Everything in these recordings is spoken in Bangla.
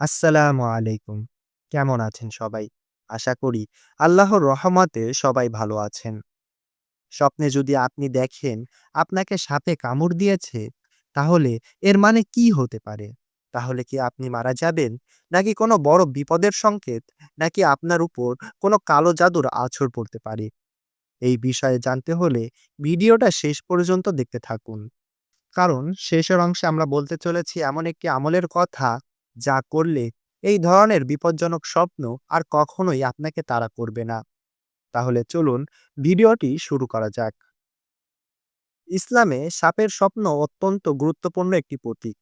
আসসালামু আলাইকুম। কেমন আছেন সবাই? আশা করি আল্লাহর রহমতে সবাই ভালো আছেন। স্বপ্নে যদি আপনি দেখেন আপনাকে সাপে কামড় দিয়েছে, তাহলে এর মানে কি হতে পারে? তাহলে কি আপনি মারা যাবেন? নাকি কোনো বড় বিপদের সংকেত? নাকি আপনার উপর কোনো কালো জাদুর আছর পড়তে পারে? এই বিষয়ে জানতে হলে ভিডিওটা শেষ পর্যন্ত দেখতে থাকুন। কারণ শেষের অংশে আমরা বলতে চলেছি এমন একটি আমলের কথা, যা করলে এই ধরনের বিপজ্জনক স্বপ্ন আর কখনোই আপনাকে তাড়া করবে না। তাহলে চলুন ভিডিওটি শুরু করা যাক। ইসলামে সাপের স্বপ্ন অত্যন্ত গুরুত্বপূর্ণ একটি প্রতীক।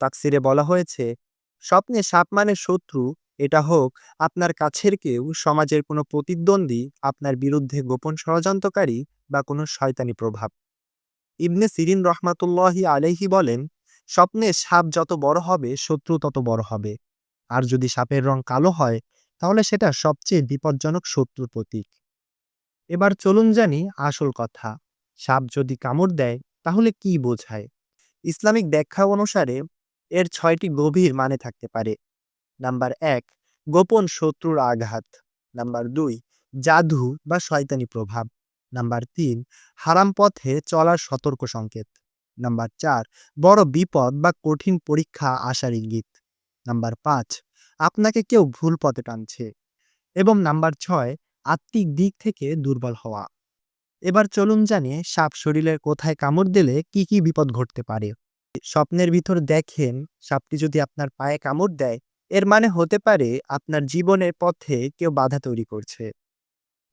তাফসিরে বলা হয়েছে, স্বপ্নে সাপ মানে শত্রু, এটা হোক আপনার কাছের কেউ, সমাজের কোনো প্রতিদ্বন্দ্বী, আপনার বিরুদ্ধে গোপন ষড়যন্ত্রকারী বা কোনো শয়তানি প্রভাব। ইবনে সিরিন রহমাতুল্লাহি আলাইহি বলেন, স্বপ্নে সাপ যত বড় হবে শত্রু তত বড় হবে। আর যদি সাপের রং কালো হয়, তাহলে সেটা সবচেয়ে বিপজ্জনক শত্রুর প্রতীক। এবার চলুন জানি আসল কথা। সাপ যদি কামড় দেয়, তাহলে কি বোঝায়? ইসলামিক ব্যাখ্যা অনুসারে এর ছয়টি গভীর মানে থাকতে পারে। নাম্বার এক গোপন শত্রুর আঘাত। নাম্বার দুই জাদু বা শয়তানি প্রভাব। নাম্বার তিন হারাম পথে চলার সতর্ক সংকেত। নাম্বার চার, বড় বিপদ বা কঠিন পরীক্ষা আসার ইঙ্গিত। নাম্বার পাঁচ, আপনাকে কেউ ভুল পথে টানছে। এবং নাম্বার ছয়, আত্মিক দিক থেকে দুর্বল হওয়া। এবার চলুন জানি সাপ শরীরের কোথায় কামড় দিলে কি কি বিপদ ঘটতে পারে। স্বপ্নের ভিতর দেখেন, সাপটি যদি আপনার পায়ে কামড় দেয়, এর মানে হতে পারে আপনার জীবনের পথে কেউ বাধা তৈরি করছে।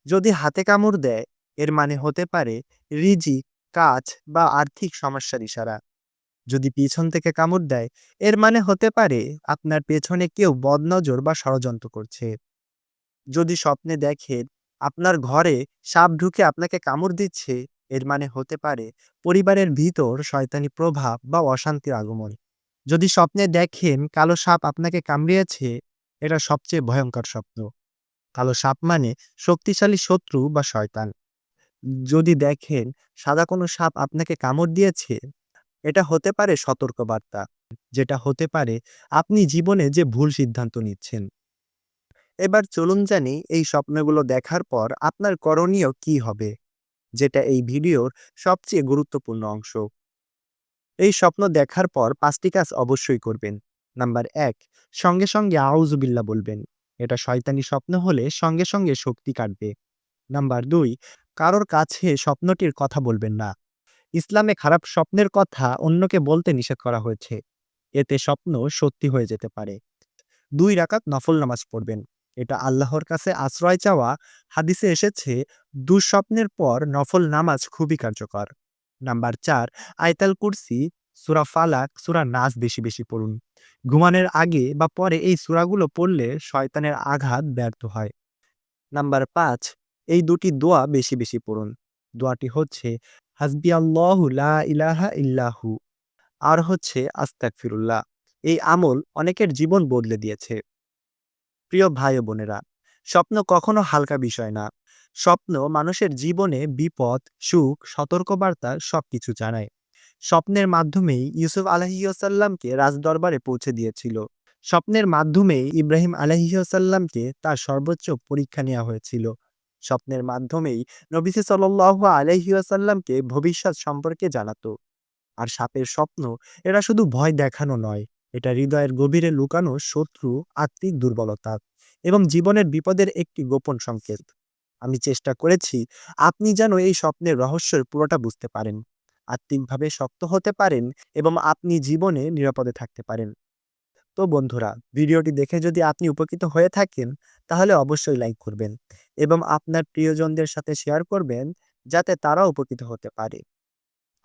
যদি হাতে কামড় দেয়, এর মানে হতে পারে রিজি কাজ বা আর্থিক সমস্যার ইশারা। যদি পিছন থেকে কামড় দেয়, এর মানে হতে পারে আপনার পেছনে কেউ বদনজর বা ষড়যন্ত্র করছে। যদি স্বপ্নে দেখেন আপনার ঘরে সাপ ঢুকে আপনাকে কামড় দিচ্ছে, এর মানে হতে পারে পরিবারের ভিতর শয়তানি প্রভাব বা অশান্তির আগমন। যদি স্বপ্নে দেখেন কালো সাপ আপনাকে কামড়িয়েছে, এটা সবচেয়ে ভয়ঙ্কর স্বপ্ন। কালো সাপ মানে শক্তিশালী শত্রু বা শয়তান। যদি দেখেন সাদা কোনো সাপ আপনাকে কামড় দিয়েছে, এটা হতে পারে সতর্কবার্তা। যেটা হতে পারে আপনি জীবনে যে ভুল সিদ্ধান্ত নিচ্ছেন। এবার চলুন জানি এই স্বপ্নগুলো দেখার পর আপনার করণীয় কি হবে, যেটা এই ভিডিওর সবচেয়ে গুরুত্বপূর্ণ অংশ। এই স্বপ্ন দেখার পর পাঁচটি কাজ অবশ্যই করবেন। নাম্বার এক, সঙ্গে সঙ্গে আউজুবিল্লা বলবেন। এটা শয়তানি স্বপ্ন হলে সঙ্গে সঙ্গে শক্তি কাটবে। নাম্বার দুই কারোর কাছে স্বপ্নটির কথা বলবেন না। ইসলামে খারাপ স্বপ্নের কথা অন্যকে বলতে নিষেধ করা হয়েছে। এতে স্বপ্ন সত্যি হয়ে যেতে পারে। দুই রাকাত নফল নামাজ পড়বেন। এটা আল্লাহর কাছে আশ্রয় চাওয়া। হাদিসে এসেছে, দুঃস্বপ্নের পর নফল নামাজ খুবই কার্যকর। নাম্বার চার, আয়তাল কুরসি, সুরা ফালাক, সুরা নাচ বেশি বেশি পড়ুন। ঘুমানোর আগে বা পরে এই সুরাগুলো পড়লে শয়তানের আঘাত ব্যর্থ হয়। নাম্বার পাঁচ এই দুটি দোয়া বেশি বেশি পড়ুন। দোয়াটি হচ্ছে, হাসবি আল্লাহ ইলাহা ইল্লাহু আর হচ্ছে আস্তাক ফিরুল্লাহ এই আমল অনেকের জীবন বদলে দিয়েছে। প্রিয় ভাই বোনেরা, স্বপ্ন কখনো হালকা বিষয় না। স্বপ্ন মানুষের জীবনে বিপদ, সুখ, সতর্কবার্তা সবকিছু জানায়। স্বপ্নের মাধ্যমেই ইউসুফ আলহিউসাল্লামকে রাজদরবারে পৌঁছে দিয়েছিল। স্বপ্নের মাধ্যমেই ইব্রাহিম আলহিউসাল্লামকে তার সর্বোচ্চ পরীক্ষা নেওয়া হয়েছিল। স্বপ্নের মাধ্যমেই নবিসি সাল্লাহ আলহিউসাল্লামকে ভবিষ্যৎ সম্পর্কে জানাতো। আর সাপের স্বপ্ন, এরা শুধু ভয় দেখানো নয়, এটা হৃদয়ের গভীরে লুকানো শত্রু, আত্মিক দুর্বলতা এবং জীবনের বিপদের একটি গোপন সংকেত। আমি চেষ্টা করেছি, আপনি যেন এই স্বপ্নের রহস্যের পুরোটা বুঝতে পারেন, আত্মিকভাবে শক্ত হতে পারেন এবং আপনি জীবনে নিরাপদে থাকতে পারেন। তো বন্ধুরা, ভিডিওটি দেখে যদি আপনি উপকৃত হয়ে থাকেন, তাহলে অবশ্যই লাইক করবেন। এবং আপনার প্রিয়জনদের সাথে শেয়ার করবেন, যাতে তারা উপকৃত হতে পারে।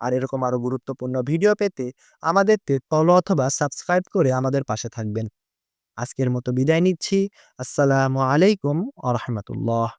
আর এরকম আরও গুরুত্বপূর্ণ ভিডিও পেতে আমাদের ফলো অথবা সাবস্ক্রাইব করে আমাদের পাশে থাকবেন। আজকের মতো বিদায় নিচ্ছি। আসসালামু আলাইকুম আ রহমতুল্লাহ।